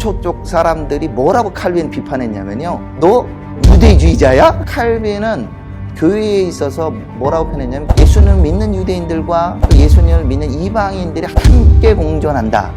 기초초 쪽 사람들이 뭐라고 칼빈 비판했냐면요. 너 유대주의자야? 칼빈은 교회에 있어서 뭐라고 표현했냐면 예수님을 믿는 유대인들과 또 예수님을 믿는 이방인들이 함께 공존한다.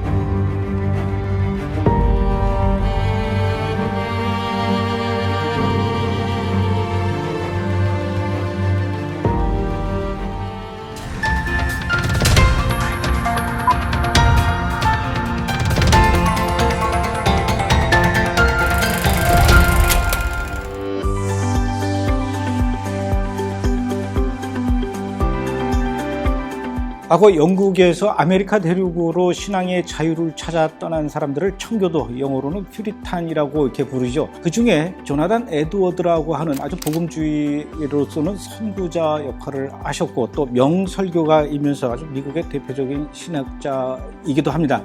과거 영국에서 아메리카 대륙으로 신앙의 자유를 찾아 떠난 사람들을 청교도 영어로는 퓨리탄이라고 이렇게 부르죠. 그 중에 조나단 에드워드라고 하는 아주 복음주의로서는 선구자 역할을 하셨고 또 명설교가이면서 아주 미국의 대표적인 신학자이기도 합니다.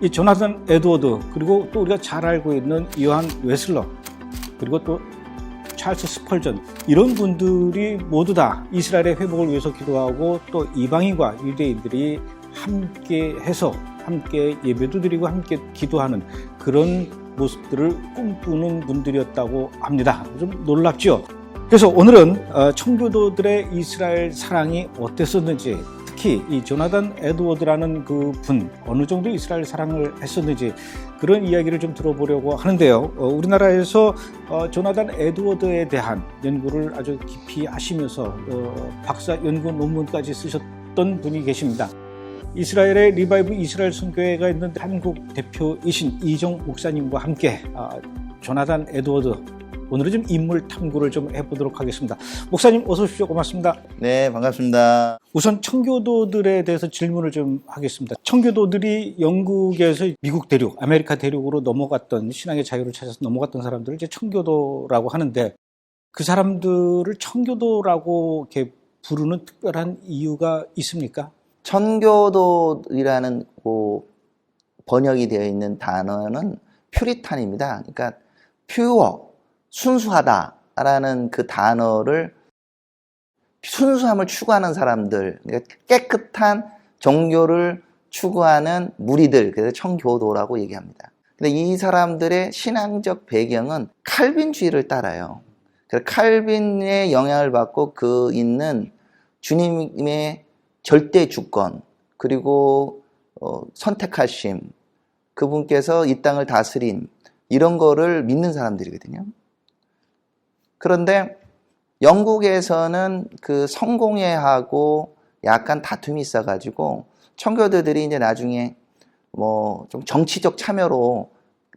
이 조나단 에드워드 그리고 또 우리가 잘 알고 있는 요한 웨슬러 그리고 또 찰스 스펄전 이런 분들이 모두 다 이스라엘의 회복을 위해서 기도하고 또 이방인과 유대인들이 함께 해서 함께 예배도 드리고 함께 기도하는 그런 모습들을 꿈꾸는 분들이었다고 합니다. 좀 놀랍죠? 그래서 오늘은 어, 청교도들의 이스라엘 사랑이 어땠었는지 특히 이 조나단 에드워드라는 그 분 어느 정도 이스라엘 사랑을 했었는지 그런 이야기를 좀 들어보려고 하는데요. 어, 우리나라에서 어, 조나단 에드워드에 대한 연구를 아주 깊이 하시면서 어, 박사 연구 논문까지 쓰셨던 분이 계십니다. 이스라엘의 리바이브 이스라엘 선교회가 있는 한국 대표이신 이정 목사님과 함께 아, 조나단 에드워드 오늘은 좀 인물 탐구를 좀 해보도록 하겠습니다. 목사님 어서 오십시오. 고맙습니다. 네, 반갑습니다. 우선 청교도들에 대해서 질문을 좀 하겠습니다. 청교도들이 영국에서 미국 대륙, 아메리카 대륙으로 넘어갔던 신앙의 자유를 찾아서 넘어갔던 사람들을 이제 청교도라고 하는데 그 사람들을 청교도라고 이렇게 부르는 특별한 이유가 있습니까? 천교도이라는 그 번역이 되어 있는 단어는 퓨리탄입니다. 그러니까 퓨어, 순수하다라는 그 단어를 순수함을 추구하는 사람들, 그러니까 깨끗한 종교를 추구하는 무리들, 그래서 청교도라고 얘기합니다. 근데 이 사람들의 신앙적 배경은 칼빈주의를 따라요. 그래서 칼빈의 영향을 받고 그 있는 주님의 절대 주권, 그리고 어, 선택하심, 그분께서 이 땅을 다스림, 이런 거를 믿는 사람들이거든요. 그런데 영국에서는 그 성공회하고 약간 다툼이 있어가지고 청교도들이 이제 나중에 뭐 좀 정치적 참여로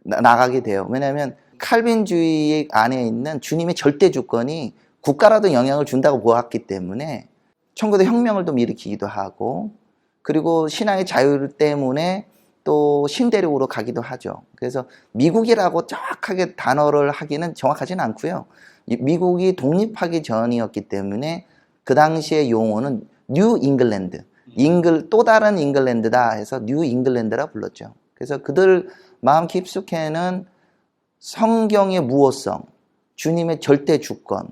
나, 나가게 돼요. 왜냐하면 칼빈주의 안에 있는 주님의 절대 주권이 국가라도 영향을 준다고 보았기 때문에 청교도 혁명을 좀 일으키기도 하고 그리고 신앙의 자유 때문에 또 신대륙으로 가기도 하죠. 그래서 미국이라고 정확하게 단어를 하기는 정확하지는 않고요. 미국이 독립하기 전이었기 때문에 그 당시의 용어는 뉴 잉글랜드, 잉글 또 다른 잉글랜드다 해서 뉴 잉글랜드라 불렀죠. 그래서 그들 마음 깊숙이는 성경의 무호성, 주님의 절대 주권,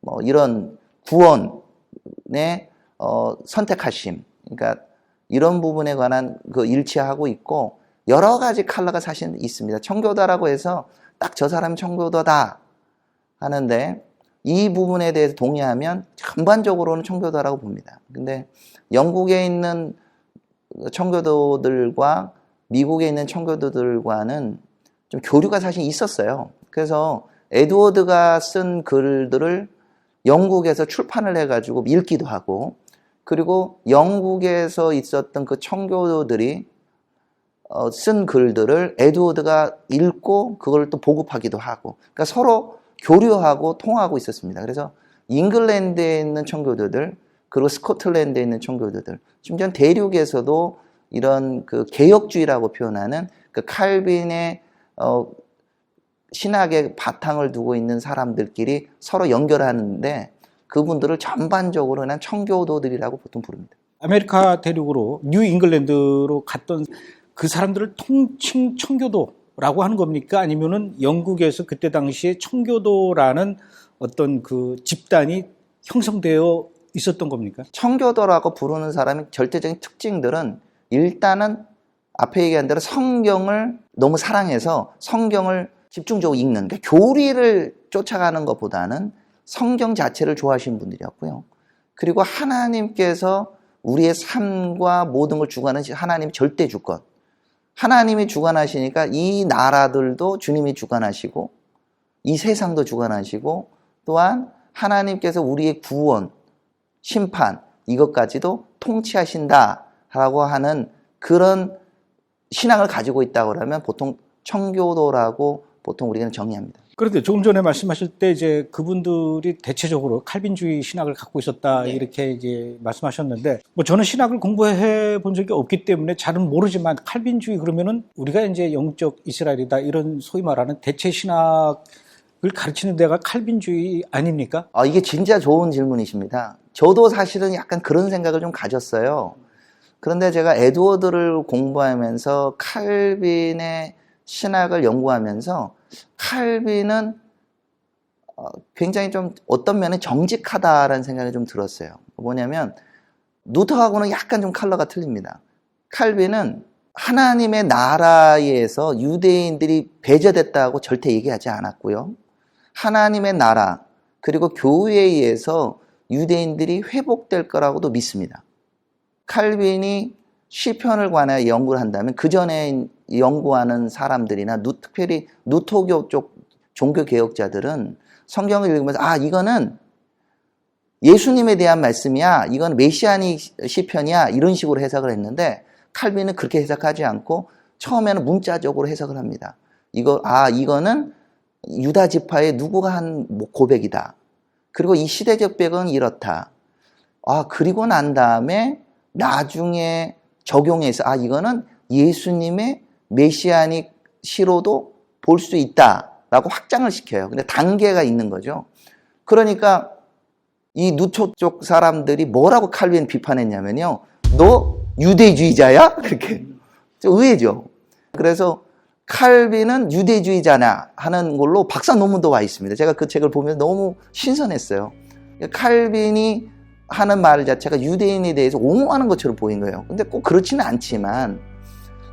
뭐 이런 구원의 어, 선택하심, 그러니까 이런 부분에 관한 그 일치하고 있고 여러 가지 칼라가 사실 있습니다. 청교도라고 해서 딱 저 사람이 청교도다 하는데 이 부분에 대해서 동의하면 전반적으로는 청교도라고 봅니다. 근데 영국에 있는 청교도들과 미국에 있는 청교도들과는 좀 교류가 사실 있었어요. 그래서 에드워드가 쓴 글들을 영국에서 출판을 해가지고 읽기도 하고 그리고 영국에서 있었던 그 청교도들이 어, 쓴 글들을 에드워드가 읽고 그걸 또 보급하기도 하고 그러니까 서로 교류하고 통하고 있었습니다. 그래서 잉글랜드에 있는 청교도들 그리고 스코틀랜드에 있는 청교도들 심지어 대륙에서도 이런 그 개혁주의라고 표현하는 그 칼빈의 어, 신학의 바탕을 두고 있는 사람들끼리 서로 연결하는데 그분들을 전반적으로 는 청교도들이라고 보통 부릅니다. 아메리카 대륙으로 뉴 잉글랜드로 갔던 그 사람들을 통칭 청교도 라고 하는 겁니까? 아니면은 영국에서 그때 당시에 청교도라는 어떤 그 집단이 형성되어 있었던 겁니까? 청교도라고 부르는 사람의 절대적인 특징들은 일단은 앞에 얘기한 대로 성경을 너무 사랑해서 성경을 집중적으로 읽는 그러니까 교리를 쫓아가는 것보다는 성경 자체를 좋아하시는 분들이었고요. 그리고 하나님께서 우리의 삶과 모든 걸 주관하는 하나님 절대 주권. 하나님이 주관하시니까 이 나라들도 주님이 주관하시고 이 세상도 주관하시고 또한 하나님께서 우리의 구원, 심판 이것까지도 통치하신다라고 하는 그런 신앙을 가지고 있다고 그러면 보통 청교도라고 보통 우리는 정의합니다. 그런데 조금 전에 말씀하실 때 이제 그분들이 대체적으로 칼빈주의 신학을 갖고 있었다 네. 이렇게 이제 말씀하셨는데 뭐 저는 신학을 공부해 본 적이 없기 때문에 잘은 모르지만 칼빈주의 그러면은 우리가 이제 영적 이스라엘이다 이런 소위 말하는 대체 신학 을 가르치는 데가 칼빈주의 아닙니까? 아, 이게 진짜 좋은 질문이십니다. 저도 사실은 약간 그런 생각을 좀 가졌어요. 그런데 제가 에드워드를 공부하면서 칼빈의 신학을 연구하면서 칼빈은 어, 굉장히 좀 어떤 면에 정직하다라는 생각이 좀 들었어요. 뭐냐면 루터하고는 약간 좀 컬러가 틀립니다. 칼빈은 하나님의 나라에서 유대인들이 배제됐다고 절대 얘기하지 않았고요. 하나님의 나라 그리고 교회에 의해서 유대인들이 회복될 거라고도 믿습니다. 칼빈이 시편을 관하여 연구를 한다면 그 전에 연구하는 사람들이나 누- 특별히 누토교 쪽 종교 개혁자들은 성경을 읽으면서 아 이거는 예수님에 대한 말씀이야 이건 메시아닉 시편이야 이런 식으로 해석을 했는데 칼빈은 그렇게 해석하지 않고 처음에는 문자적으로 해석을 합니다. 이거 아 이거는 유다 지파의 누구가 한 고백이다. 그리고 이 시대적 배경은 이렇다. 아 그리고 난 다음에 나중에 적용해서 아 이거는 예수님의 메시아닉 시로도 볼 수 있다라고 확장을 시켜요. 근데 단계가 있는 거죠. 그러니까 이 누토 쪽 사람들이 뭐라고 칼빈 비판했냐면요. 너 유대주의자야? 그렇게. 좀 의외죠. 그래서 칼빈은 유대주의자냐 하는 걸로 박사 논문도 와 있습니다. 제가 그 책을 보면서 너무 신선했어요. 칼빈이 하는 말 자체가 유대인에 대해서 옹호하는 것처럼 보인 거예요. 근데 꼭 그렇지는 않지만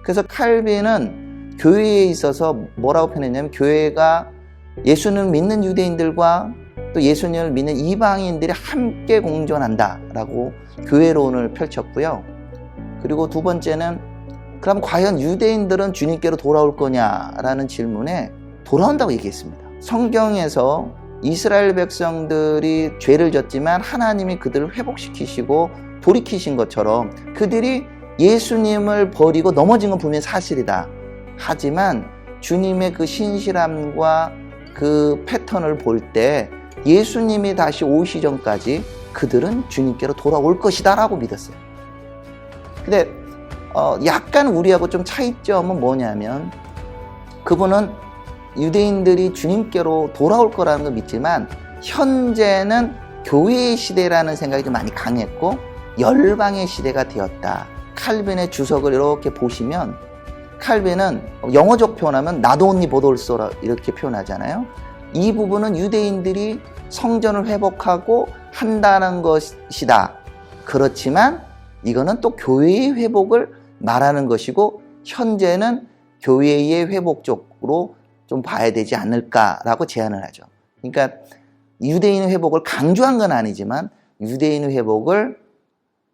그래서 칼빈은 교회에 있어서 뭐라고 표현했냐면 교회가 예수는 믿는 유대인들과 또 예수님을 믿는 이방인들이 함께 공존한다라고 교회론을 펼쳤고요. 그리고 두 번째는 그럼 과연 유대인들은 주님께로 돌아올 거냐라는 질문에 돌아온다고 얘기했습니다. 성경에서 이스라엘 백성들이 죄를 졌지만 하나님이 그들을 회복시키시고 돌이키신 것처럼 그들이 예수님을 버리고 넘어진 건 분명히 사실이다. 하지만 주님의 그 신실함과 그 패턴을 볼 때 예수님이 다시 오시 전까지 그들은 주님께로 돌아올 것이다라고 믿었어요. 근데 어, 약간 우리하고 좀 차이점은 뭐냐면 그분은 유대인들이 주님께로 돌아올 거라는 걸 믿지만 현재는 교회의 시대라는 생각이 좀 많이 강했고 열방의 시대가 되었다. 칼빈의 주석을 이렇게 보시면 칼빈은 영어적 표현하면 나도 언니 보돌소라 이렇게 표현하잖아요. 이 부분은 유대인들이 성전을 회복하고 한다는 것이다. 그렇지만 이거는 또 교회의 회복을 말하는 것이고 현재는 교회의 회복 쪽으로 좀 봐야 되지 않을까라고 제안을 하죠. 그러니까 유대인의 회복을 강조한 건 아니지만 유대인의 회복을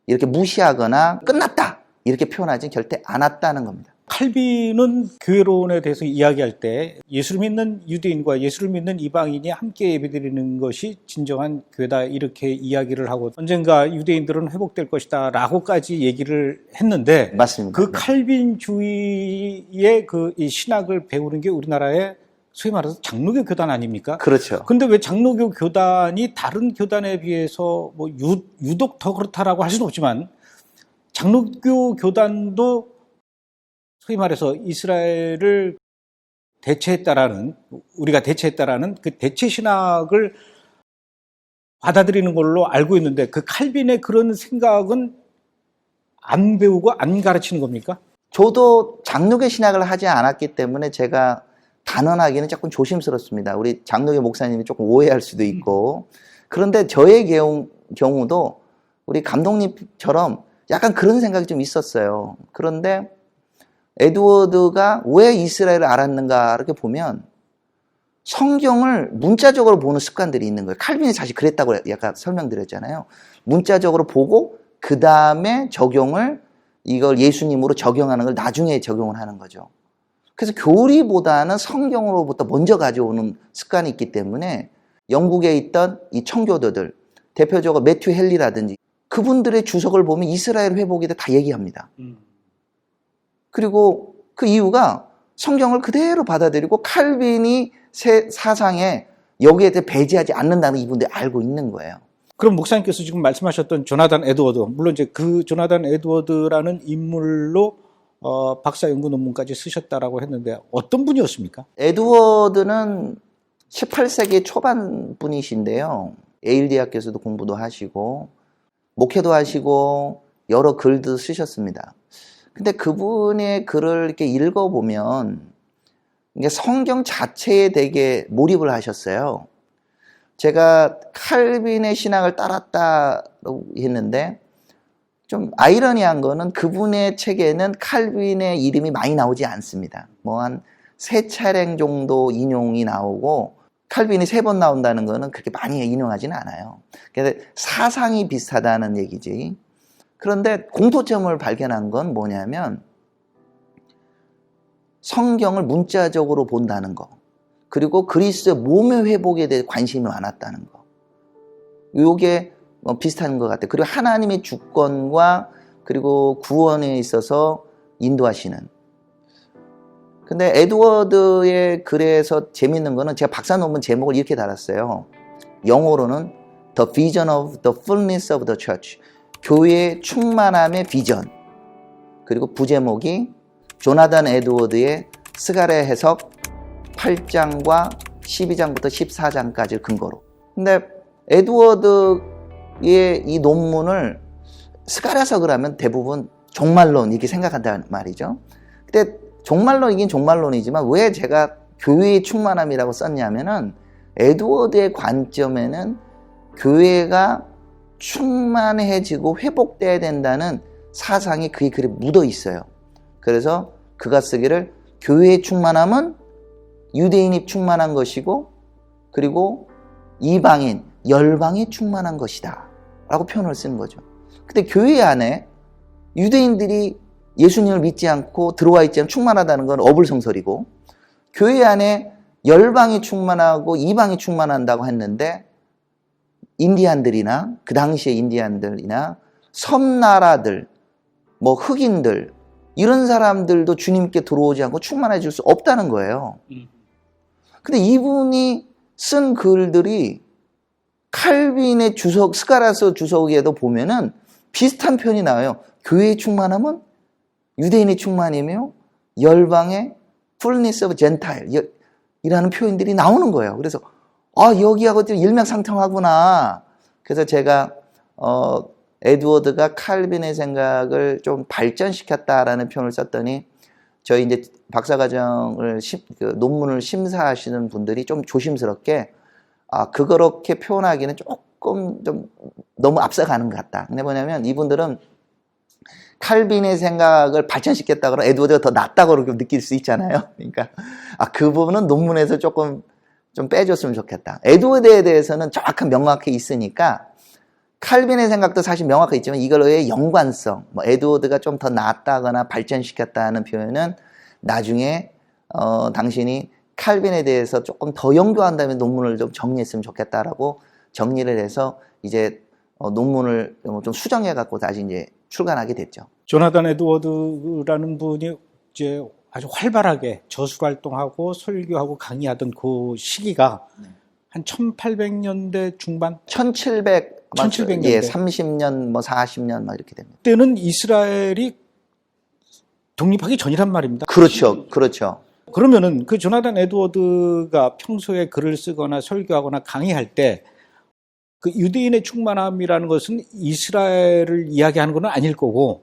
이렇게 무시하거나 끝났다 이렇게 표현하지 절대 않았다는 겁니다. 칼빈은 교회론에 대해서 이야기할 때 예수를 믿는 유대인과 예수를 믿는 이방인이 함께 예배드리는 것이 진정한 교회다 이렇게 이야기를 하고 언젠가 유대인들은 회복될 것이다 라고까지 얘기를 했는데 맞습니다. 그 칼빈주의의 그이 신학을 배우는 게 우리나라의 소위 말해서 장로교 교단 아닙니까? 그렇죠. 근데 왜 장로교 교단이 다른 교단에 비해서 뭐 유, 유독 더 그렇다라고 할 수는 없지만 장로교 교단도 소위 말해서 이스라엘을 대체했다라는 우리가 대체했다라는 그 대체 신학을 받아들이는 걸로 알고 있는데 그 칼빈의 그런 생각은 안 배우고 안 가르치는 겁니까? 저도 장로교 신학을 하지 않았기 때문에 제가 단언하기는 조금 조심스럽습니다. 우리 장로교 목사님이 조금 오해할 수도 있고. 그런데 저의 경우, 경우도 우리 감독님처럼 약간 그런 생각이 좀 있었어요. 그런데 에드워드가 왜 이스라엘을 알았는가 이렇게 보면 성경을 문자적으로 보는 습관들이 있는 거예요. 칼빈이 사실 그랬다고 약간 설명드렸잖아요. 문자적으로 보고 그 다음에 적용을 이걸 예수님으로 적용하는 걸 나중에 적용을 하는 거죠. 그래서 교리보다는 성경으로부터 먼저 가져오는 습관이 있기 때문에 영국에 있던 이 청교도들, 대표적으로 매튜 헨리라든지 그분들의 주석을 보면 이스라엘 회복에 대해 다 얘기합니다. 그리고 그 이유가 성경을 그대로 받아들이고 칼빈이 새 사상에 여기에 대해 배제하지 않는다는 이분들이 알고 있는 거예요. 그럼 목사님께서 지금 말씀하셨던 조나단 에드워드, 물론 이제 그 조나단 에드워드라는 인물로 어, 박사 연구 논문까지 쓰셨다라고 했는데 어떤 분이었습니까? 에드워드는 18세기 초반 분이신데요. 에일 대학교에서도 공부도 하시고 목회도 하시고 여러 글도 쓰셨습니다. 근데 그분의 글을 이렇게 읽어보면 성경 자체에 되게 몰입을 하셨어요. 제가 칼빈의 신앙을 따랐다고 했는데 좀 아이러니한 거는 그분의 책에는 칼빈의 이름이 많이 나오지 않습니다. 뭐 한 세 차례 정도 인용이 나오고 칼빈이 세 번 나온다는 거는 그렇게 많이 인용하지는 않아요. 근데 사상이 비슷하다는 얘기지. 그런데 공통점을 발견한 건 뭐냐면 성경을 문자적으로 본다는 거. 그리고 그리스도의 몸의 회복에 대해 관심이 많았다는 거. 요게 뭐 비슷한 것 같아요. 그리고 하나님의 주권과 그리고 구원에 있어서 인도하시는. 근데 에드워드의 글에서 재밌는 거는 제가 박사 논문 제목을 이렇게 달았어요. 영어로는 The Vision of the Fullness of the Church. 교회의 충만함의 비전. 그리고 부제목이 조나단 에드워드의 스가랴 해석 8장과 12장부터 14장까지를 근거로. 근데 에드워드의 이 논문을 스가랴석을 하면 대부분 종말론 이렇게 생각한다는 말이죠. 근데 종말론이긴 종말론이지만 왜 제가 교회의 충만함이라고 썼냐면은 에드워드의 관점에는 교회가 충만해지고 회복돼야 된다는 사상이 그의 글에 묻어 있어요. 그래서 그가 쓰기를 교회의 충만함은 유대인이 충만한 것이고 그리고 이방인, 열방이 충만한 것이다. 라고 표현을 쓴 거죠. 근데 교회 안에 유대인들이 예수님을 믿지 않고 들어와 있지 않으면 충만하다는 건 어불성설이고 교회 안에 열방이 충만하고 이방이 충만한다고 했는데 인디안들이나 그 당시의 인디안들이나 섬나라들, 뭐 흑인들 이런 사람들도 주님께 들어오지 않고 충만해질 수 없다는 거예요. 근데 이분이 쓴 글들이 칼빈의 주석, 스카라스 주석에도 보면은 비슷한 표현이 나와요. 교회의 충만함은 유대인의 충만이며 열방의 fullness of gentile 이라는 표현들이 나오는 거예요. 그래서 아 여기하고 좀 일맥상통하구나. 그래서 제가 어 에드워드가 칼빈의 생각을 좀 발전시켰다라는 표현을 썼더니 저희 이제 박사과정을 심- 그 논문을 심사하시는 분들이 좀 조심스럽게 아 그렇게 표현하기는 조금 좀 너무 앞서가는 것 같다. 근데 뭐냐면 이분들은 칼빈의 생각을 발전시켰다 그러면 에드워드가 더 낫다고 그렇게 느낄 수 있잖아요. 그러니까 아 그 부분은 논문에서 조금 좀 빼줬으면 좋겠다. 에드워드에 대해서는 정확한 명확히 있으니까 칼빈의 생각도 사실 명확히 있지만 이걸로의 연관성, 뭐 에드워드가 좀 더 낫다거나 발전시켰다는 표현은 나중에 어, 당신이 칼빈에 대해서 조금 더 연구한 다음에 논문을 좀 정리했으면 좋겠다라고 정리를 해서 이제 어, 논문을 좀 수정해 갖고 다시 이제 출간하게 됐죠. 조나단 에드워드라는 분이 이제 아주 활발하게 저술 활동하고 설교하고 강의하던 그 시기가 네. 한 1800년대 중반 1700, 아마 1700 년대. 예, 30년, 뭐 40년 막 이렇게 됩니다. 때는 이스라엘이 독립하기 전이란 말입니다. 그렇죠, 그렇죠. 그러면은 그 조나단 에드워드가 평소에 글을 쓰거나 설교하거나 강의할 때 그 유대인의 충만함이라는 것은 이스라엘을 이야기하는 건 아닐 거고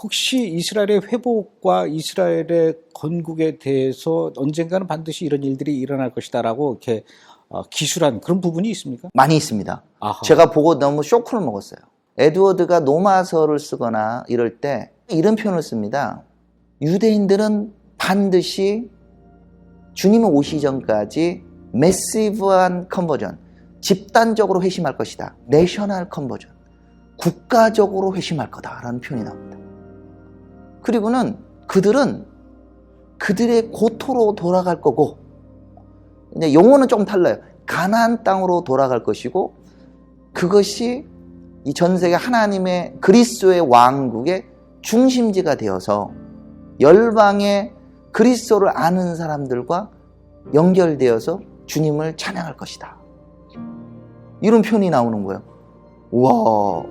혹시 이스라엘의 회복과 이스라엘의 건국에 대해서 언젠가는 반드시 이런 일들이 일어날 것이다라고 이렇게 어, 기술한 그런 부분이 있습니까? 많이 있습니다. 아하. 제가 보고 너무 쇼크를 먹었어요. 에드워드가 노마서를 쓰거나 이럴 때 이런 표현을 씁니다. 유대인들은 반드시 주님 오시 전까지 매시브한 컨버전, 집단적으로 회심할 것이다. 내셔널 컨버전, 국가적으로 회심할 거다라는 표현이 나옵니다. 그리고는 그들은 그들의 고토로 돌아갈 거고, 근데 용어는 조금 달라요. 가나안 땅으로 돌아갈 것이고, 그것이 이 전 세계 하나님의 그리스도의 왕국의 중심지가 되어서 열방의 그리스도를 아는 사람들과 연결되어서 주님을 찬양할 것이다. 이런 표현이 나오는 거예요. 와.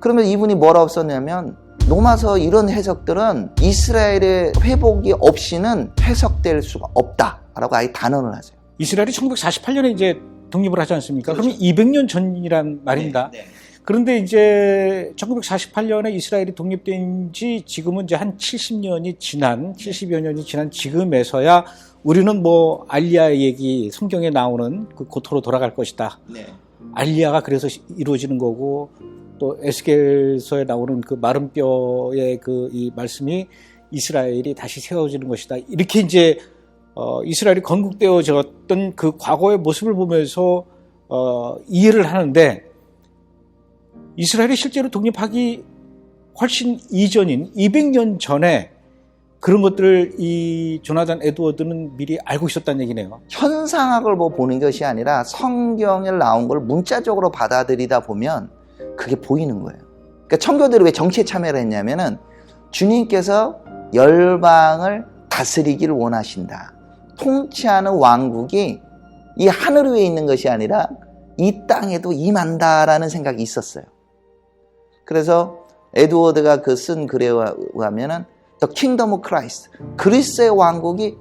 그러면 이분이 뭐라고 썼냐면 로마서 이런 해석들은 이스라엘의 회복이 없이는 해석될 수가 없다라고 아예 단언을 하세요. 이스라엘이 1948년에 이제 독립을 하지 않습니까? 그 그렇죠. 럼 200년 전이란 말입니다. 네, 네. 그런데 이제 1948년에 이스라엘이 독립된 지 지금은 이제 한 70년이 지난 70여 년이 지난 지금에서야 우리는 뭐 알리아 얘기 성경에 나오는 그 고토로 돌아갈 것이다. 네. 알리아가 그래서 이루어지는 거고 또 에스겔서에 나오는 그 마른 뼈의 그 이 말씀이 이스라엘이 다시 세워지는 것이다. 이렇게 이제 어, 이스라엘이 건국되어졌던 그 과거의 모습을 보면서 어, 이해를 하는데 이스라엘이 실제로 독립하기 훨씬 이전인 200년 전에 그런 것들을 이 조나단 에드워드는 미리 알고 있었다는 얘기네요. 현상학을 뭐 보는 것이 아니라 성경에 나온 걸 문자적으로 받아들이다 보면 그게 보이는 거예요. 그러니까 청교들이 왜 정치에 참여를 했냐면은 주님께서 열방을 다스리기를 원하신다. 통치하는 왕국이 이 하늘 위에 있는 것이 아니라 이 땅에도 임한다라는 생각이 있었어요. 그래서 에드워드가 그 쓴 글에 의하면은 The Kingdom of Christ, 그리스의 왕국이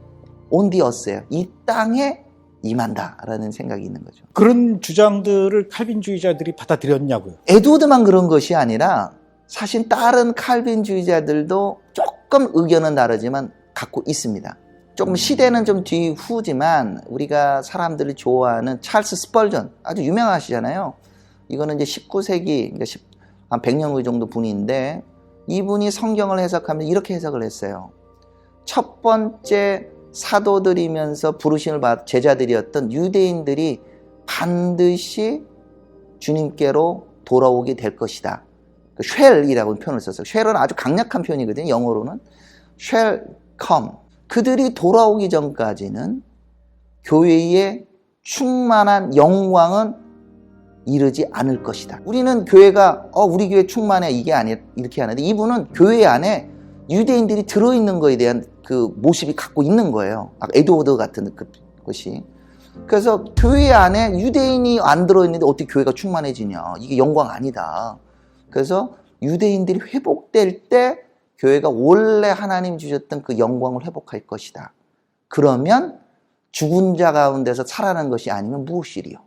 온 디어스예요. 이 땅에 임한다라는 생각이 있는 거죠. 그런 주장들을 칼빈주의자들이 받아들였냐고요. 에드워드만 그런 것이 아니라 사실 다른 칼빈주의자들도 조금 의견은 다르지만 갖고 있습니다. 조금 시대는 좀 뒤후지만 우리가 사람들이 좋아하는 찰스 스펄전 아주 유명하시잖아요. 이거는 이제 19세기 그러니까 10, 한 100년 정도 분인데 이분이 성경을 해석하면 이렇게 해석을 했어요. 첫 번째 사도들이면서 부르심을 받 제자들이었던 유대인들이 반드시 주님께로 돌아오게 될 것이다. 그 쉘이라고 표현을 썼어요. 쉘은 아주 강력한 표현이거든요. 영어로는 shall come. 그들이 돌아오기 전까지는 교회의 충만한 영광은 이르지 않을 것이다. 우리는 교회가 어 우리 교회 충만해 이게 아니 이렇게 하는데 이분은 교회 안에 유대인들이 들어 있는 거에 대한 그 모습이 갖고 있는 거예요. 에드워드 같은 그 것이. 그래서 교회 안에 유대인이 안 들어 있는데 어떻게 교회가 충만해지냐? 이게 영광 아니다. 그래서 유대인들이 회복될 때 교회가 원래 하나님 주셨던 그 영광을 회복할 것이다. 그러면 죽은 자 가운데서 살아난 것이 아니면 무엇이리요?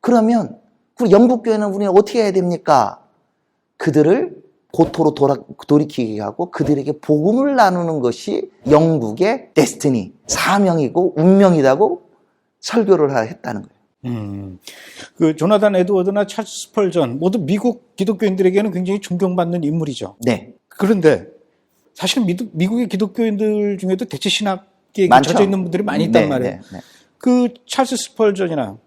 그러면 우리 영국 교회는 우리는 어떻게 해야 됩니까? 그들을 고토로 돌아, 돌이키게 하고 그들에게 복음을 나누는 것이 영국의 데스티니, 사명이고 운명이라고 설교를 했다는 거예요. 음, 그 조나단 에드워드나 찰스 스펄전 모두 미국 기독교인들에게는 굉장히 존경받는 인물이죠. 네. 그런데 사실 미, 미국의 기독교인들 중에도 대체 신학계에 많죠. 젖어 있는 분들이 많이 있단 네, 말이에요. 네, 네. 그 찰스 스펄전이나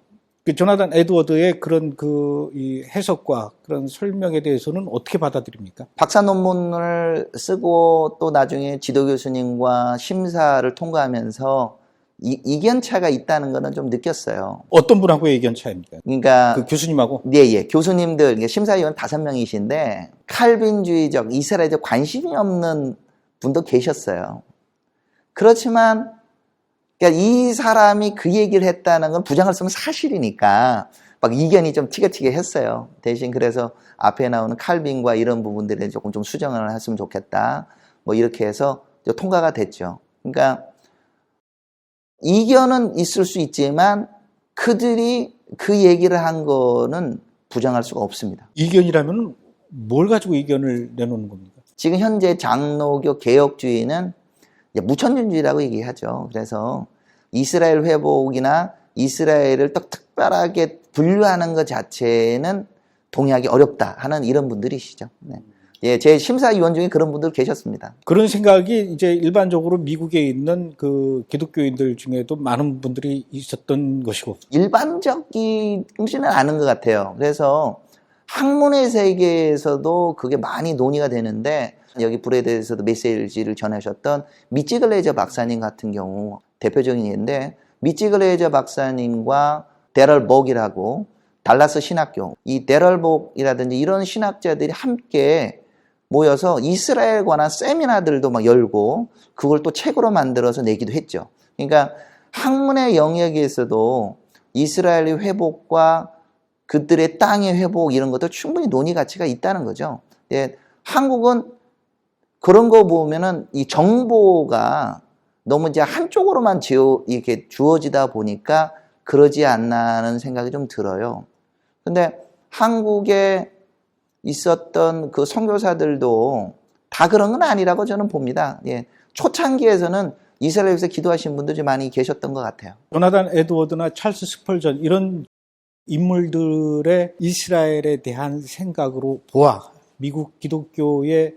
그 조나단 에드워드의 그런 그 이 해석과 그런 설명에 대해서는 어떻게 받아들입니까? 박사 논문을 쓰고 또 나중에 지도 교수님과 심사를 통과하면서 이, 이견차가 있다는 거는 좀 느꼈어요. 어떤 분하고의 의견 차입니까? 그러니까 그 교수님하고 예, 예. 교수님들, 심사위원 다섯 명이신데, 칼빈주의적, 이스라엘에 관심이 없는 분도 계셨어요. 그렇지만, 그러니까 이 사람이 그 얘기를 했다는 건수 없는 사실이니까, 막 이견이 좀 티격티격 했어요. 대신 그래서 앞에 나오는 칼빈과 이런 부분들에 조금 좀 수정을 했으면 좋겠다. 뭐 이렇게 해서 통과가 됐죠. 그러니까, 이견은 있을 수 있지만, 그들이 그 얘기를 한 거는 부정할 수가 없습니다. 이견이라면 뭘 가지고 의견을 내놓는 겁니까? 지금 현재 장로교 개혁주의는 무천년주의라고 얘기하죠. 그래서 이스라엘 회복이나 이스라엘을 또 특별하게 분류하는 것 자체는 동의하기 어렵다 하는 이런 분들이시죠. 네. 예, 제 심사위원 중에 그런 분들 계셨습니다. 그런 생각이 이제 일반적으로 미국에 있는 그 기독교인들 중에도 많은 분들이 있었던 것이고 일반적이지는 않은 것 같아요. 그래서 학문의 세계에서도 그게 많이 논의가 되는데 여기 불에 대해서도 메시지를 전하셨던 미치 글레이저 박사님 같은 경우 대표적인 예인데 미치 글레이저 박사님과 데럴 복이라고 달라스 신학교 이 데럴 복이라든지 이런 신학자들이 함께 모여서 이스라엘 관한 세미나들도 막 열고 그걸 또 책으로 만들어서 내기도 했죠. 그러니까 학문의 영역에서도 이스라엘의 회복과 그들의 땅의 회복 이런 것도 충분히 논의 가치가 있다는 거죠. 예, 한국은 그런 거 보면은 이 정보가 너무 이제 한쪽으로만 지어, 이렇게 주어지다 보니까 그러지 않나는 생각이 좀 들어요. 근데 한국에 있었던 그 선교사들도 다 그런 건 아니라고 저는 봅니다. 예. 초창기에서는 이스라엘에서 기도하신 분들이 많이 계셨던 것 같아요. 조나단 에드워드나 찰스 스펄전 이런 인물들의 이스라엘에 대한 생각으로 보아 미국 기독교의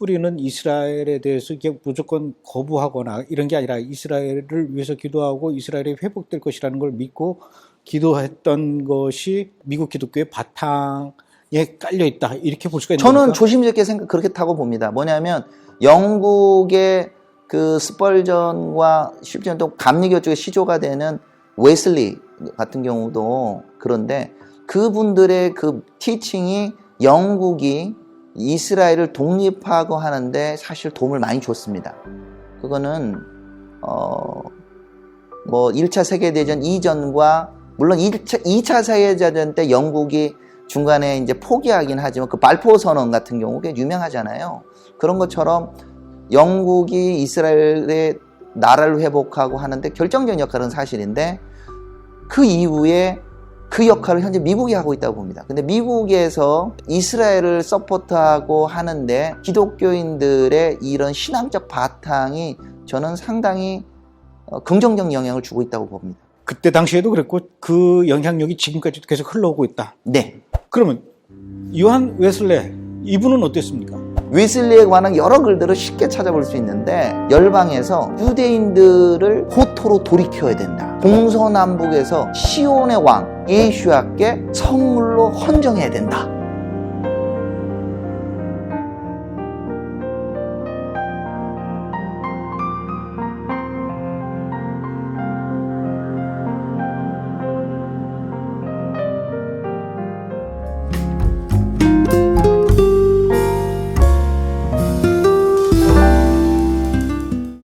뿌리는 이스라엘에 대해서 이게 무조건 거부하거나 이런 게 아니라 이스라엘을 위해서 기도하고 이스라엘이 회복될 것이라는 걸 믿고 기도했던 것이 미국 기독교의 바탕에 깔려 있다 이렇게 볼 수가 있는 저는 겁니까? 조심스럽게 생각 그렇게 타고 봅니다. 뭐냐면 영국의 그 스펄전과 쉽지 않도 감리교 쪽에 시조가 되는 웨슬리 같은 경우도 그런데 그분들의 그 티칭이 영국이 이스라엘을 독립하고 하는데 사실 도움을 많이 줬습니다. 그거는 어 뭐 1차 세계대전 이전과 물론 1차, 2차 세계대전 때 영국이 중간에 이제 포기하긴 하지만 그 발포 선언 같은 경우 꽤 유명하잖아요. 그런 것처럼 영국이 이스라엘의 나라를 회복하고 하는데 결정적인 역할은 사실인데 그 이후에 그 역할을 현재 미국이 하고 있다고 봅니다. 근데 미국에서 이스라엘을 서포트하고 하는데 기독교인들의 이런 신앙적 바탕이 저는 상당히 어, 긍정적 영향을 주고 있다고 봅니다. 그때 당시에도 그랬고 그 영향력이 지금까지도 계속 흘러오고 있다. 네. 그러면 요한 웨슬레 이분은 어땠습니까? 웨슬리에 관한 여러 글들을 쉽게 찾아볼 수 있는데 열방에서 유대인들을 고토로 돌이켜야 된다. 동서남북에서 시온의 왕 예슈아께 선물로 헌정해야 된다.